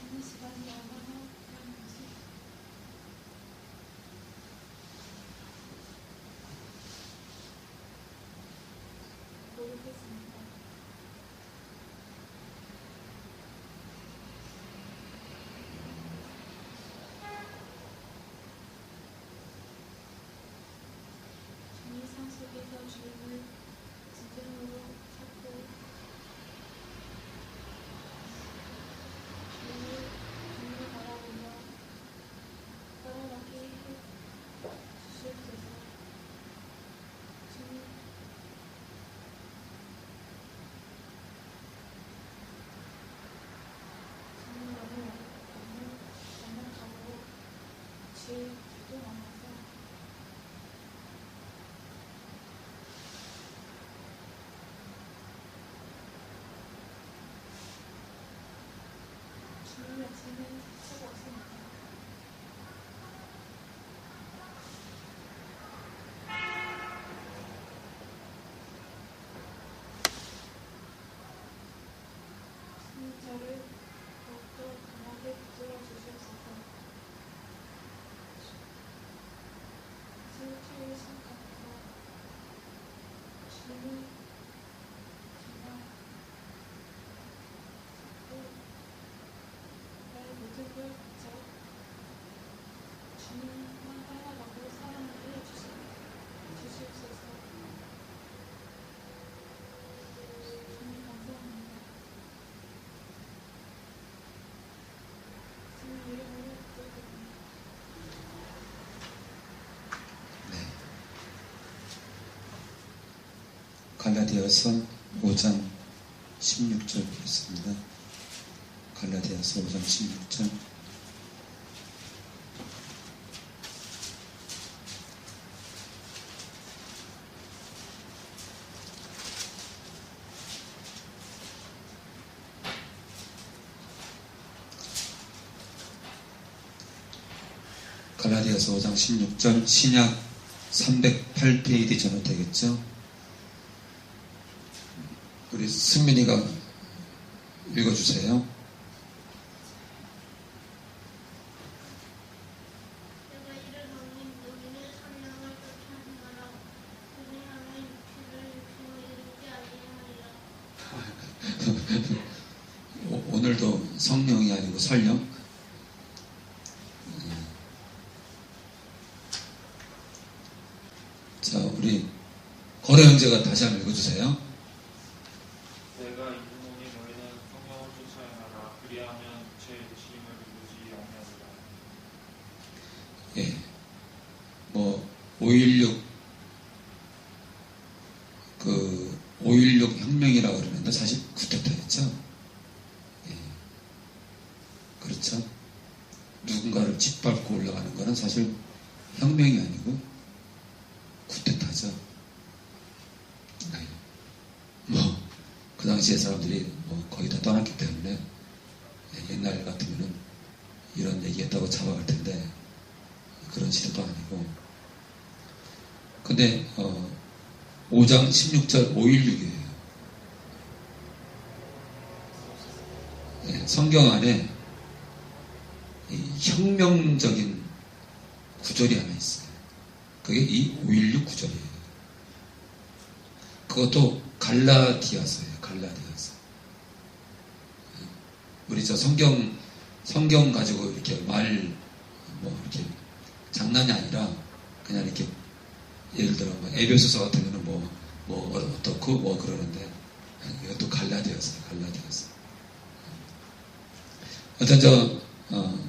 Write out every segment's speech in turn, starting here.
하는 시간이 얼마나 필요한지 모르겠습니다. 주님 삶 속에서 주님을 진정으로 찾고 주님을 주님을 바라보며 따라가게 해 주시옵소서. 주님 주님 너무 너무 너무 가고 주님의 짐은 차가 없습니다. 주님 저를 더욱더 강하게 붙들어 주시옵소서. 스위트의 심각과 주님을 정말 자꾸 나의 모든 걸 바쳐 주님만 따라가고 사랑을 해주시, 주시옵소서. 주님 감사합니다. 주님 이름으로 기도드립니다. 네. 갈라디아서 5장 16절 보겠습니다. 갈라디아서 5장 16절. 갈라디아서 5장 16절 신약 308페이지 전후 되겠죠? 승민이가 읽어주세요. 오- 오늘도 성령이 아니고 설령. 음. 자, 우리 거래 형제가 다시 한번 읽어주세요. 내가 이르노니 너희는 성령을 쫓아야 하라 그리하면 죄 의심을 이루지 아니하리라 예. 뭐, 5.16, 그, 5.16 혁명이라고 그러는데 사실 쿠데타였죠. 예. 그렇죠. 누군가를 짓밟고 올라가는 거는 사실 혁명이 아니고 쿠데타죠. 네. 뭐, 그 당시에 사람들이 뭐 거의 다 떠났기 때문에 예, 옛날 같으면은 이런 얘기했다고 잡아갈 텐데 그런 시대도 아니고. 근데, 어, 5장 16절 516이에요. 예, 성경 안에 이 혁명적인 구절이 하나 있어요. 그게 이 516 구절이에요. 그것도 갈라디아서예요. 갈라디아서. 예, 우리 저 성경 성경 가지고 이렇게 말 뭐 이렇게 장난이 아니라 그냥 이렇게 예를 들어 뭐 에베소서 같은 경우는 뭐, 뭐 어떻고 뭐 그러는데 이것도 갈라디아서예요. 갈라디아서. 어떤 저 어,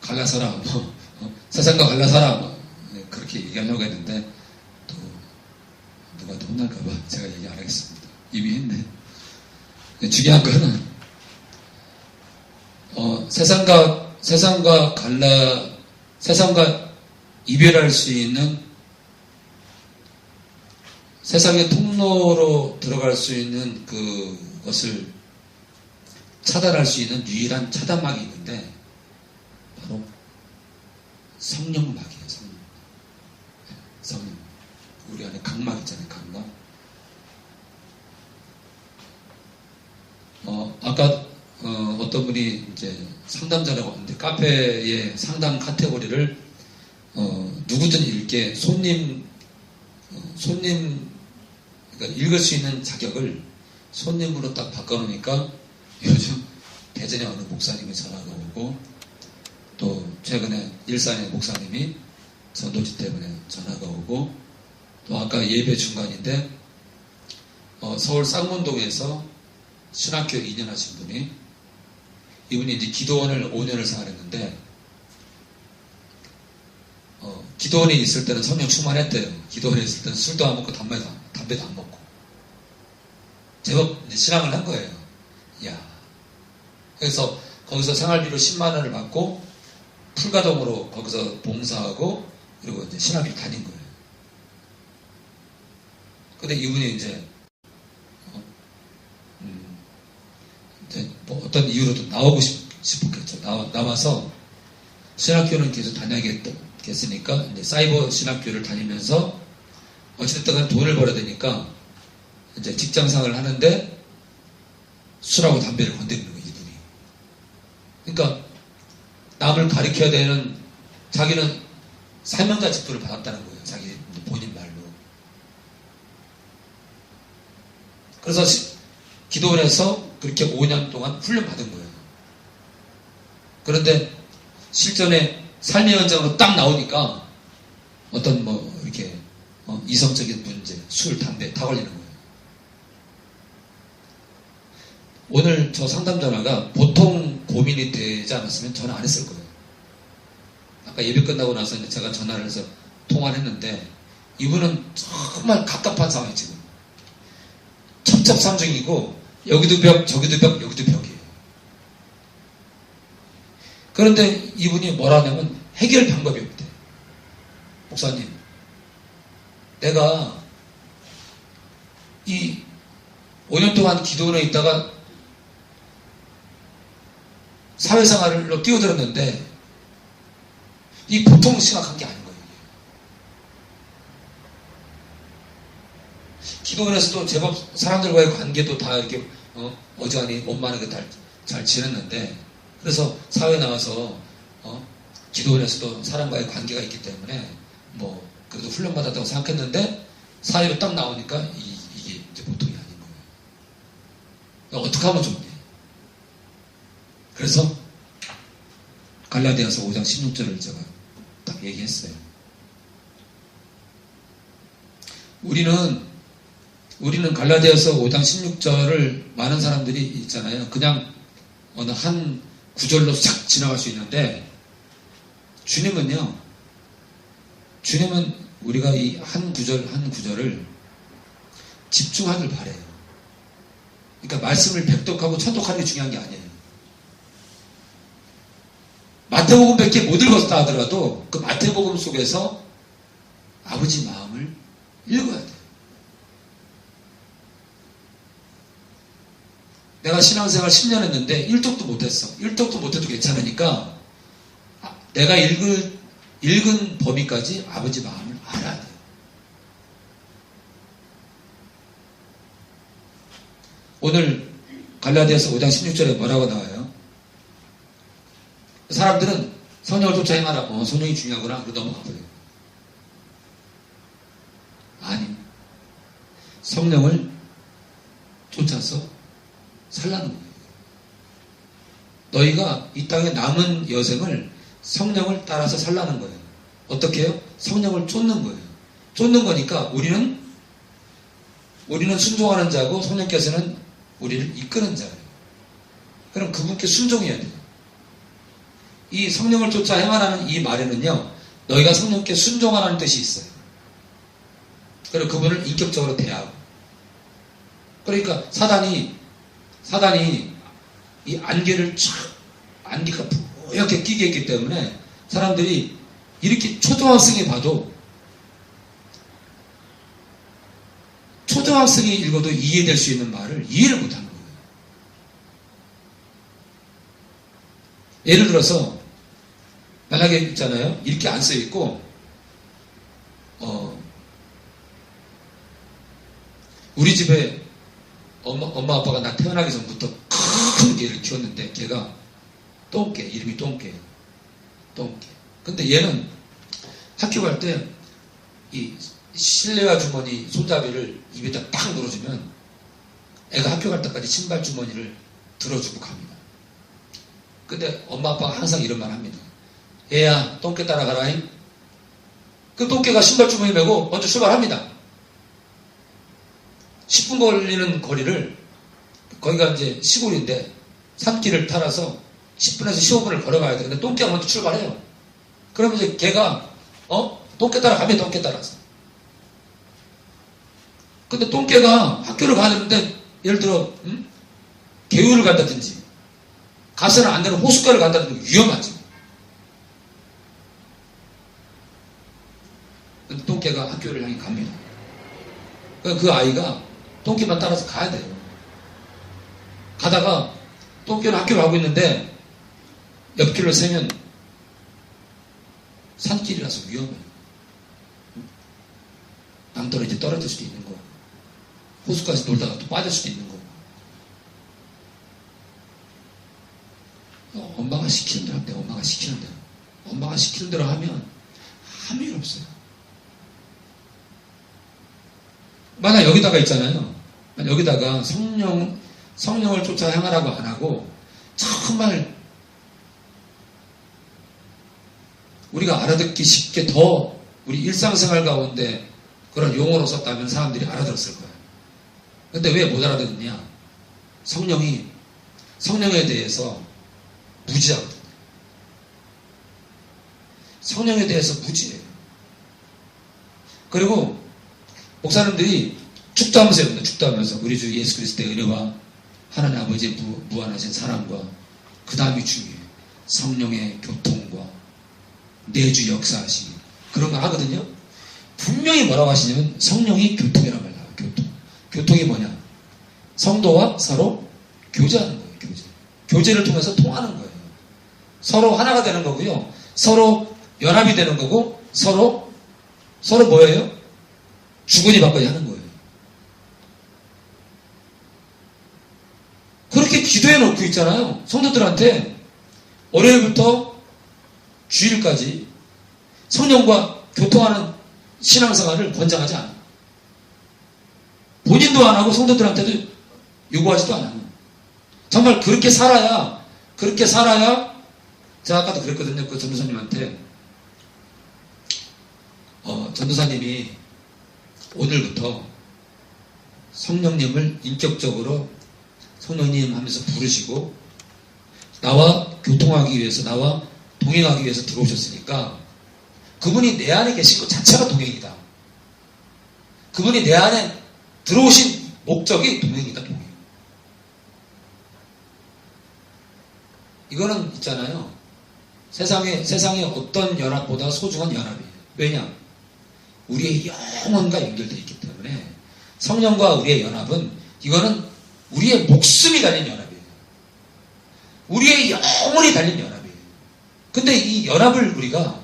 갈라서라 뭐 어, 세상과 갈라서라 뭐 네, 그렇게 얘기하려고 했는데 또 누가 또 혼날까봐 제가 얘기 안 하겠습니다. 이미 했네. 네, 중요한 거는 어, 세상과 세상과 갈라 세상과 이별할 수 있는 세상의 통로로 들어갈 수 있는 그것을 차단할 수 있는 유일한 차단막이 있는데 바로 성령막이에요. 성령. 성령. 우리 안에 각막 있잖아요. 각막. 어, 아까 어떤 분이 이제 상담자라고 하는데 카페의 상담 카테고리를 어, 누구든 읽게 손님 어, 손님 그러니까 읽을 수 있는 자격을 손님으로 딱 바꿔놓으니까 요즘 대전에 어느 목사님이 전화가 오고 또 최근에 일산의 목사님이 전도지 때문에 전화가 오고 또 아까 예배 중간인데 어, 서울 쌍문동에서 신학교 2년 하신 분이 이분이 이제 기도원을 5년을 생활했는데 어, 기도원에 있을 때는 성령 충만했대요. 기도원에 있을 때는 술도 안 먹고 담배도, 안- 담배도 안 먹고 제법 신앙을 한 거예요. 이야. 그래서 거기서 생활비로 10만 원을 받고 풀가동으로 거기서 봉사하고 그리고 이제 신학교를 다닌 거예요. 근데 이분이 이제 어, 음, 이제 뭐 어떤 이유로도 나오고 싶, 싶었겠죠. 나와, 나와서 신학교는 계속 다녀야겠으니까 이제 사이버 신학교를 다니면서 어쨌든 간에 돈을 벌어야 되니까 이제 직장생활을 하는데 술하고 담배를 건드리는 거예요, 이분이. 그러니까 남을 가리켜야 되는 자기는 사명자 직분을 받았다는 거예요. 자기 본인 말로. 그래서 시- 기도원에서 그렇게 5년 동안 훈련 받은 거예요. 그런데 실전에 삶의 현장으로 딱 나오니까 어떤 뭐 이렇게 어, 이성적인 문제, 술, 담배 다 걸리는 거예요. 오늘 저 상담 전화가 보통 고민이 되지 않았으면 전화 안 했을 거예요. 아까 예배 끝나고 나서 제가 전화를 해서 통화를 했는데 이분은 정말 갑갑한 상황이 지금. 첩첩산중이고 여기도 벽, 저기도 벽, 여기도 벽이에요. 그런데 이분이 뭐라 하냐면 해결 방법이 없대. 목사님, 내가 이 5년 동안 기도원에 있다가 사회생활로 뛰어들었는데 이 보통 심각한 게 아닌 거예요. 기도원에서도 제법 사람들과의 관계도 다 이렇게 어, 어지간히 원만하게 잘, 잘 지냈는데 그래서 사회 나와서 어, 기도원에서도 사람과의 관계가 있기 때문에 뭐 그래도 훈련받았다고 생각했는데 사회로 딱 나오니까 이, 게 이제 보통이 아닌 거예요. 어떻게 하면 좋니? 그래서 갈라디아서 5장 16절을 제가 딱 얘기했어요. 우리는 우리는 갈라디아서 5장 16절을 많은 사람들이 있잖아요. 그냥 어느 한 구절로 싹 지나갈 수 있는데 주님은요. 주님은 우리가 이 한 구절 한 구절을 집중하길 바래요. 그러니까 말씀을 백독하고 천독하는 게 중요한 게 아니에요. 마태복음밖에 못 읽었다 하더라도 그 마태복음 속에서 아버지 마음을 읽어야 돼요. 내가 신앙생활 10년 했는데 1독도 못했어. 1독도 못해도 괜찮으니까 아, 내가 읽을, 읽은 범위까지 아버지 마음을 알아야 돼요. 오늘 갈라디아서 5장 16절에 뭐라고 나와요? 사람들은 성령을 쫓아 행하라. 어, 성령이 중요하구나. 그러고 넘어가 버려요. 아니. 성령을 쫓아서 살라는 거예요. 너희가 이 땅에 남은 여생을 성령을 따라서 살라는 거예요. 어떻게 해요? 성령을 쫓는 거예요. 쫓는 거니까 우리는 우리는 순종하는 자고 성령께서는 우리를 이끄는 자예요. 그럼 그분께 순종해야 돼요. 이 성령을 쫓아 행하라는 이 말에는요, 너희가 성령께 순종하라는 뜻이 있어요. 그리고 그분을 인격적으로 대하고. 그러니까 사단이, 사단이 이 안개를 쫙, 안개가 뿌옇게 끼게 했기 때문에 사람들이 이렇게 초등학생이 봐도 초등학생이 읽어도 이해될 수 있는 말을 이해를 못하는 거예요. 예를 들어서 만약에 있잖아요. 이렇게 안 써 있고 어 우리 집에 엄마, 엄마 아빠가 나 태어나기 전부터 큰 개를 키웠는데 걔가 똥개 이름이 똥개예요. 똥개. 근데 얘는 학교 갈 때 이 실내화 주머니 손잡이를 입에다 딱 눌러주면 애가 학교 갈 때까지 신발 주머니를 들어주고 갑니다. 근데 엄마 아빠가 항상 이런 말 합니다. 얘야 똥개 따라가라잉. 그 똥개가 신발 주머니 메고 먼저 출발합니다. 10분 걸리는 거리를 거기가 이제 시골인데 산길을 따라서 10분에서 15분을 걸어가야 돼. 근데 똥개가 먼저 출발해요. 그러면 이제 걔가 어? 똥개 따라가면 똥개 따라서. 근데 똥개가 학교를 가는데 예를 들어 음? 개울을 간다든지 가서는 안 되는 호숫가를 간다든지 위험하지. 근데 똥개가 학교를 향해 갑니다. 그그 아이가 똥개만 따라서 가야 돼요. 가다가 똥개는 학교를 가고 있는데 옆길을 세면 산길이라서 위험해요. 낭떠러지 떨어질 수도 있는 거고 호수까지 놀다가 또 빠질 수도 있는 어, 엄마가 시키는 대로 하면 돼. 엄마가 시키는 대로. 엄마가 시키는 대로 하면 아무 일 없어요. 만약 여기다가 있잖아요. 여기다가 성령, 성령을 쫓아 행하라고 안 하고 정말 우리가 알아듣기 쉽게 더 우리 일상생활 가운데 그런 용어로 썼다면 사람들이 알아들었을 거예요. 근데 왜 못 알아듣느냐? 성령이 성령에 대해서 무지하거든요. 성령에 대해서 무지해요. 그리고 목사님들이 축도하면서 여러분 축도하면서 우리 주 예수 그리스도의 은혜와 하나님 아버지의 무, 무한하신 사랑과 그 다음이 중요해요. 성령의 교통과 내주 역사하시기 그런 거 하거든요. 분명히 뭐라고 하시냐면 성령이 교통이라고 말해요. 교통. 교통이 뭐냐? 성도와 서로 교제하는 거예요. 교제. 교제를 통해서 통하는 거예요. 서로 하나가 되는 거고요. 서로 연합이 되는 거고 서로 서로 뭐예요? 주거니 받거니 하는 거예요. 그렇게 기도해 놓고 있잖아요. 성도들한테 월요일부터 주일까지 성령과 교통하는 신앙생활을 권장하지 않아요. 본인도 안 하고 성도들한테도 요구하지도 않아요. 정말 그렇게 살아야, 그렇게 살아야, 제가 아까도 그랬거든요. 그 전도사님한테. 어, 전도사님이 오늘부터 성령님을 인격적으로 성령님 하면서 부르시고 나와 교통하기 위해서 나와 동행하기 위해서 들어오셨으니까 그분이 내 안에 계신 것 자체가 동행이다. 그분이 내 안에 들어오신 목적이 동행이다, 동행. 이거는 있잖아요. 세상에, 세상에 어떤 연합보다 소중한 연합이에요. 왜냐? 우리의 영혼과 연결되어 있기 때문에 성령과 우리의 연합은 이거는 우리의 목숨이 달린 연합이에요. 우리의 영혼이 달린 연합이에요. 근데 이 연합을 우리가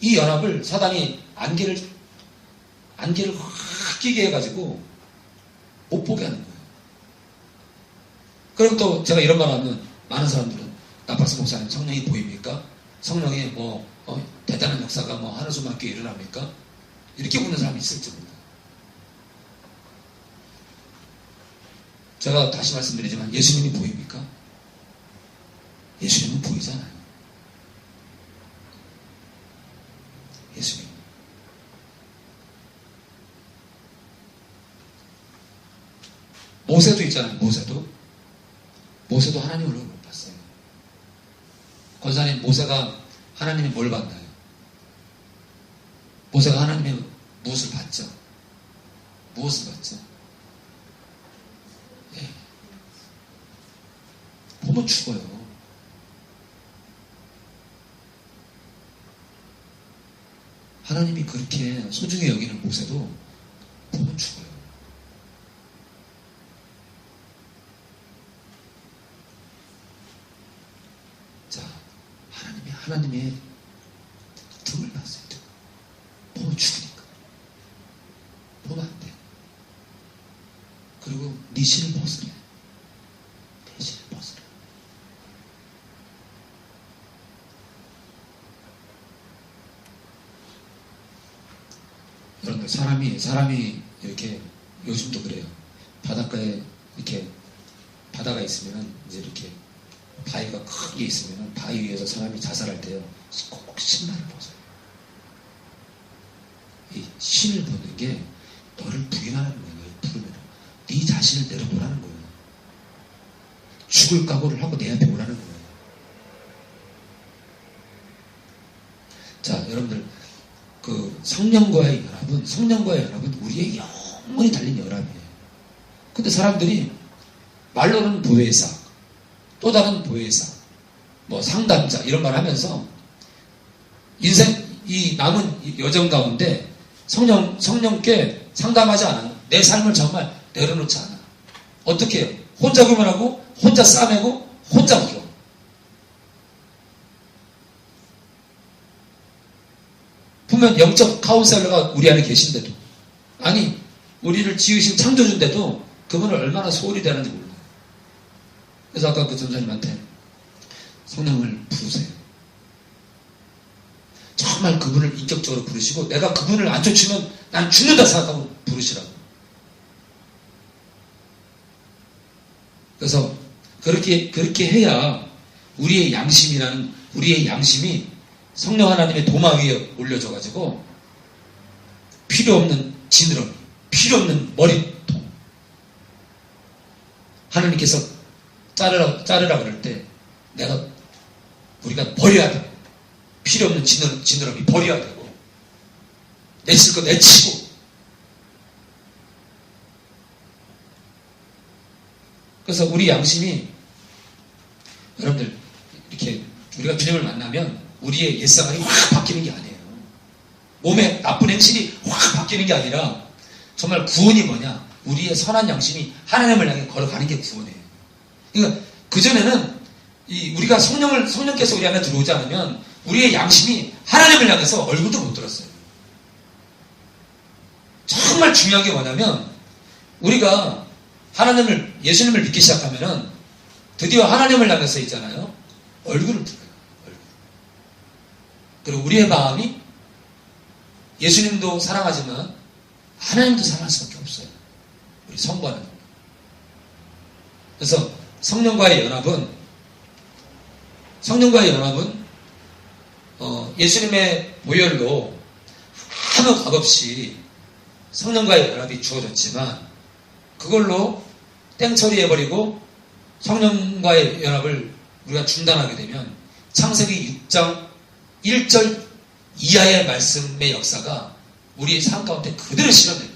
이 연합을 사단이 안개를 안개를 확 끼게 해가지고 못 보게 하는 거예요. 그리고 또 제가 이런 말 하면 많은 사람들은 나팔스 목사님 성령이 보입니까? 성령의 뭐 어, 대단한 역사가 뭐 하늘 수만께 일어납니까? 이렇게 묻는 사람이 있을지 모릅니다. 제가 다시 말씀드리지만 예수님이 보입니까? 예수님은 보이잖아요. 예수님. 모세도 있잖아요. 모세도. 모세도 하나님 얼굴 못 봤어요. 권사님, 모세가 하나님이 뭘 봤나요? 모세가 하나님의 무엇을 봤죠? 무엇을 봤죠? 예. 죽어요. 하나님이 그렇게 소중히 여기는 모세도 보면 죽어요. 자, 하나님이 하나님의 등을 봤어요. 등. 보면 죽으니까. 보면 안 돼. 그리고 네네신을 벗으래. 네 신을 벗으래. 사람이 사람이 이렇게 요즘도 그래요. 바닷가에 이렇게 바다가 있으면 이제 이렇게 바위가 크게 있으면 바위 위에서 사람이 자살할 때요 꼭 신발을 벗어요. 이 신을 벗는 게 너를 부인하는 거예요. 부르면 네 자신을 내려보라는 거예요. 죽을 각오를 하고 내 앞에 오라는 거예요. 자, 여러분들 그 성령과의 연합은 성령과의 연합은 우리의 영원히 달린 연합이에요. 근데 사람들이 말로는 보혜사, 또 다른 보혜사, 뭐 상담자 이런 말 하면서 인생 이 남은 이 여정 가운데 성령 성령께 상담하지 않아요. 내 삶을 정말 내려놓지 않아. 어떻게 해요? 혼자 구면하고 혼자 싸매고 혼자 웃겨. 보면 영적 카운셀러가 우리 안에 계신데도 아니 우리를 지으신 창조주인데도 그분을 얼마나 소홀히 대하는지 몰라요. 그래서 아까 그 전사님한테 성령을 부르세요. 정말 그분을 인격적으로 부르시고 내가 그분을 안 쫓으면 난 죽는다 생각하고 부르시라고. 그래서 그렇게 그렇게 해야 우리의 양심이라는 우리의 양심이 성령 하나님의 도마 위에 올려져 가지고 필요 없는 지느러미, 필요 없는 머리통 하나님께서 자르라 자르라 그럴 때 내가 우리가 버려야 돼. 필요 없는 지느러, 지느러미 버려야 되고 내칠 거 내치고 그래서 우리 양심이 여러분들 이렇게 우리가 주님을 만나면 우리의 옛사람이 확 바뀌는 게 아니에요. 몸에 나쁜 행실이 확 바뀌는 게 아니라 정말 구원이 뭐냐? 우리의 선한 양심이 하나님을 향해 걸어가는 게 구원이에요. 그러니까 그전에는 이 우리가 성령을 성령께서 우리 안에 들어오지 않으면 우리의 양심이 하나님을 향해서 얼굴도 못 들었어요. 정말 중요한 게 뭐냐면 우리가 하나님을 예수님을 믿기 시작하면은 드디어 하나님을 향해서 있잖아요. 얼굴을 들어요. 그리고 우리의 마음이 예수님도 사랑하지만 하나님도 사랑할 수밖에 없어요. 우리 성과는. 그래서 성령과의 연합은 성령과의 연합은 어, 예수님의 보혈로 아무 값 없이 성령과의 연합이 주어졌지만 그걸로 땡 처리해버리고 성령과의 연합을 우리가 중단하게 되면 창세기 6장 1절 이하의 말씀의 역사가 우리의 삶 가운데 그대로 실현됩니다.